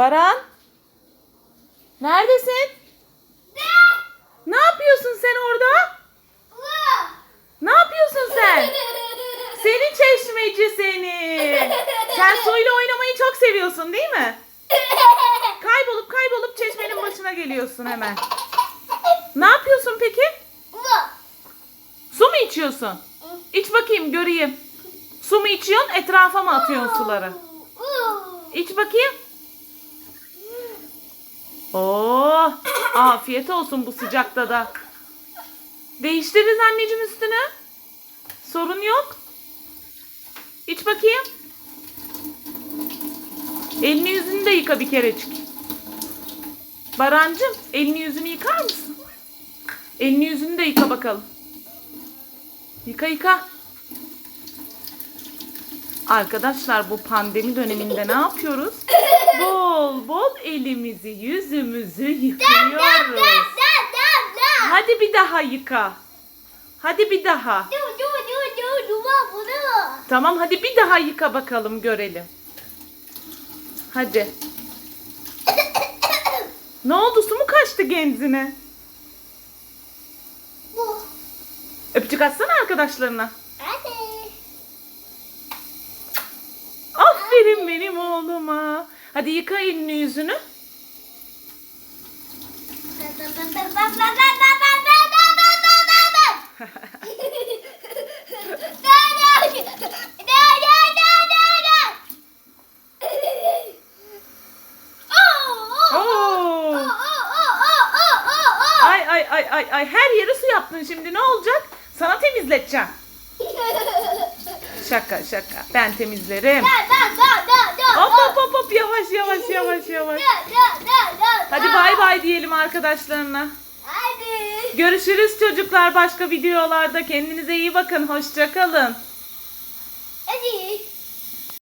Baran? Neredesin? Ne yapıyorsun sen orada? Ne yapıyorsun sen? Seni çeşmeci seni. Sen suyla oynamayı çok seviyorsun değil mi? Kaybolup kaybolup çeşmenin başına geliyorsun hemen. Ne yapıyorsun peki? Su mu içiyorsun? İç bakayım göreyim. Su mu içiyorsun etrafa mı atıyorsun suları? İç bakayım. Afiyet olsun bu sıcakta da. Değiştiririz anneciğim üstünü. Sorun yok. İç bakayım. Elini yüzünü de yıka bir kerecik. Barancım elini yüzünü yıkar mısın? Elini yüzünü de yıka bakalım. Yıka yıka. Arkadaşlar bu pandemi döneminde ne yapıyoruz? Bol bol elimizi yüzümüzü yıkıyoruz. Hadi bir daha yıka. Hadi bir daha. Tamam hadi bir daha yıka bakalım görelim. Hadi. Ne oldu su mu kaçtı genzine? Öpücük atsana arkadaşlarına. Aferin benim oğluma. Hadi yıka elini yüzünü. Ay ay ay ay ay her yere su yaptın şimdi ne olacak? Sana temizleteceğim. Şaka şaka ben temizlerim. Hop hop hop hop yavaş yavaş yavaş yavaş. Hadi bay bay diyelim arkadaşlarına. Hadi. Görüşürüz çocuklar başka videolarda. Kendinize iyi bakın. Hoşça kalın.